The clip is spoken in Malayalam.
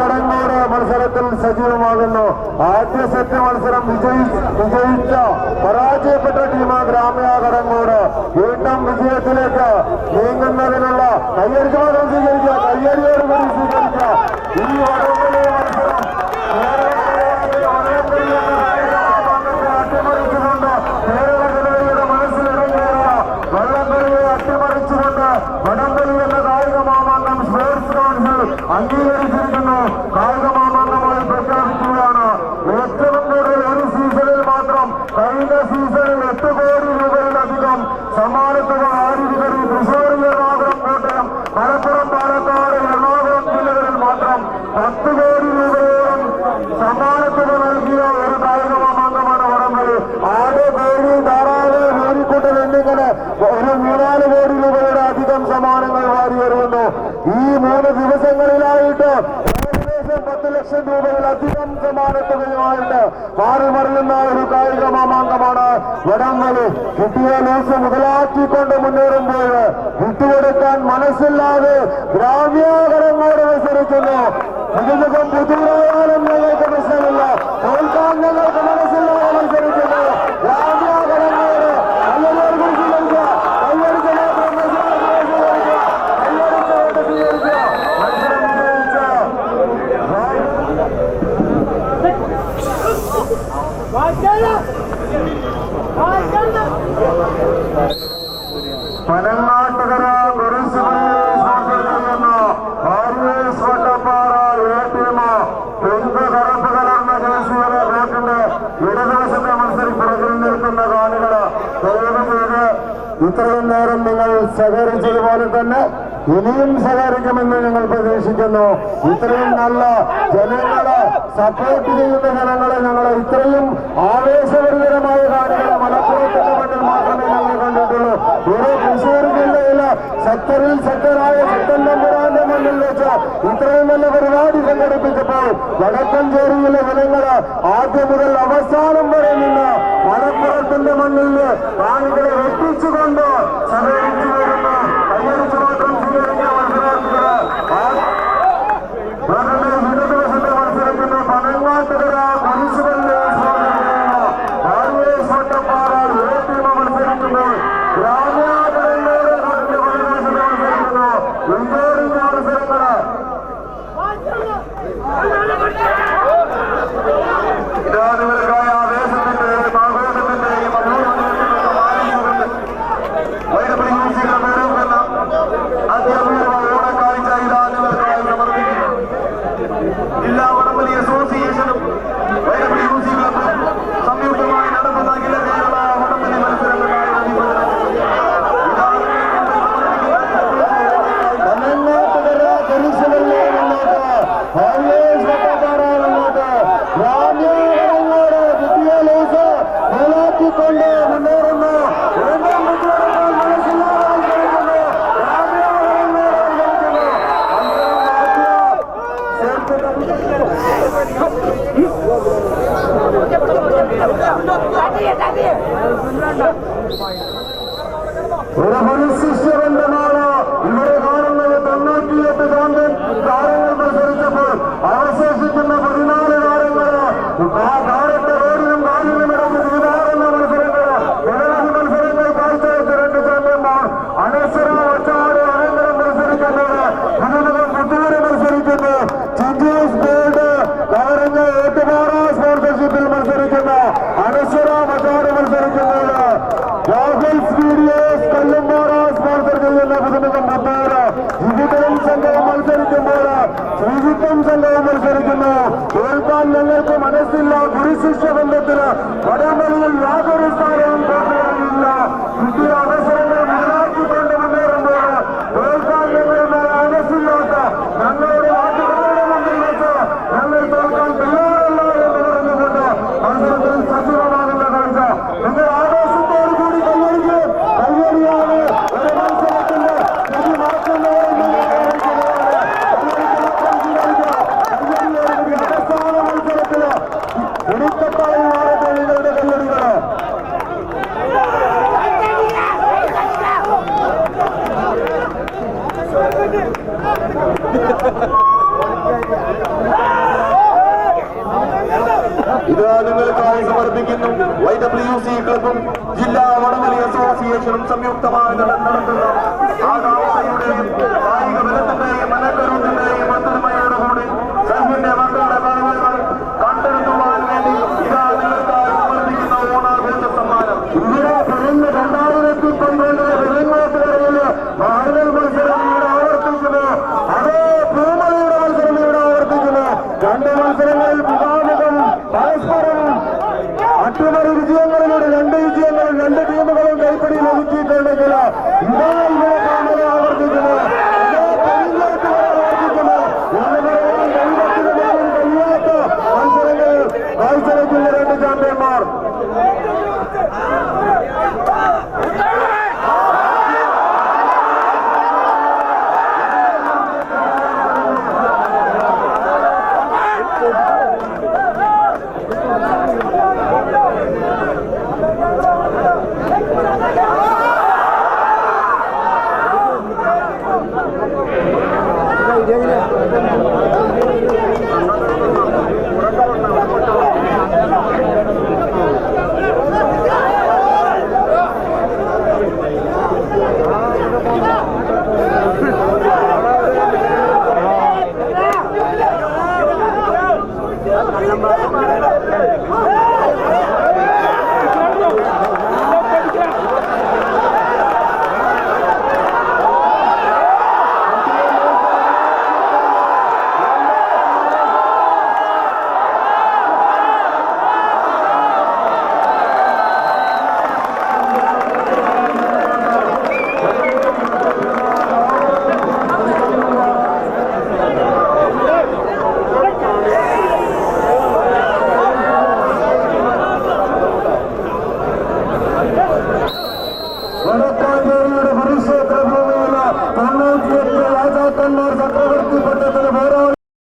കടങ്ങോട് മത്സരത്തിൽ സജീവമാകുന്നു. ആദ്യ സെറ്റ് മത്സരം വിജയി വിജയിച്ച പരാജയപ്പെട്ട ടീം ഗ്രാമ്യ കടങ്ങോട് വീണ്ടും വിജയത്തിലേക്ക് നീങ്ങുന്നതിനുള്ള കയ്യടിക്കുമ്പോൾ സ്വീകരിക്കുക. കയ്യടിയോടുകൂടി സ്വീകരിക്കുക. ഈ అంగీకరిస్తున్న కార్యక్రమం രൂപയിലധികം സമ്മാനത്തുകയുമായിട്ട് മാറി മറിയുന്ന ഒരു കായിക മാമാങ്കമാണ് വടംവലി കിട്ടിയ ലൂസ് മുതലാക്കിക്കൊണ്ട് മുന്നേറുമ്പോൾ വിട്ടുകൊടുക്കാൻ മനസ്സില്ലാതെ ഗ്രാമ്യാകരങ്ങളോട് മത്സരിക്കുന്നു. പുതുമുഖം പുതിയതായാലും ഞങ്ങൾക്ക് പ്രശ്നമില്ല തോൽക്കാൻ ഞങ്ങൾക്ക് മനസ്സില്ലാതെ മത്സരിക്കുന്നു ഗ്രാമ്യാകരങ്ങളോട് കയ്യടിയോട് കൂടി സ്വീകരിക്കുക കയ്യടിച്ച് മാത്രം മത്സരത്തിനെ സ്വീകരിക്കുക കയ്യടിച്ചോട്ട് സ്വീകരിക്കുക മത്സരം വിജയിച്ച ഇത്രയും നേരം നിങ്ങൾ തന്നെ ഇനിയും സഹകരിക്കുമെന്ന് ഞങ്ങൾ പ്രതീക്ഷിക്കുന്നു ഇത്രയും നല്ല ജനങ്ങളെ സപ്പോർട്ട് ചെയ്യുന്ന ജനങ്ങളെ ഞങ്ങളെ ഇത്രയും ആവേശഭരിതരമായ കാണികളെ മലപ്പുറത്തിന്റെ മണ്ണിൽ മാത്രമേ ഞങ്ങൾ കണ്ടിട്ടുള്ളൂ ഒരു തൃശ്ശൂർ ജില്ലയിലെ സെക്ടറിൽ സെക്ടറായ സെക്കൻ നമ്പുരാന്റെ മണ്ണിൽ വെച്ച് ഇത്രയും നല്ല പരിപാടി സംഘടിപ്പിച്ചപ്പോൾ വടക്കഞ്ചേരിയിലെ ജനങ്ങൾ ആദ്യം മുതൽ അവസാനം വരെ നിന്ന് മലപ്പുറത്തിന്റെ മണ്ണിൽ ആളുകളെ വെട്ടിച്ചുകൊണ്ട് സഹകരിച്ചു വരുന്ന കയ്യടിച്ചു മാത്രം സ്വീകരിക്കുന്ന ഒരു മനുഷ്യബന്ധമാണ് ഇവിടെ കാണുന്നത് തൊണ്ണൂറ്റിയെട്ട് ചാമ്പ്യൻ താരങ്ങൾ മത്സരിച്ചപ്പോൾ അവശേഷിക്കുന്ന പതിനാല് ശ്രീജിത്തും സംഘവും മത്സരിക്കുന്നു. കേൾക്കാൻ ഞങ്ങൾക്ക് മനസ്സില്ല. ഗുരുശിഷ്യ ബന്ധത്തിന് വടമലയിൽ യാതൊരു സ്ഥാനവും കിട്ടിയ കമ്മിറ്റികളും സംയുക്തമായി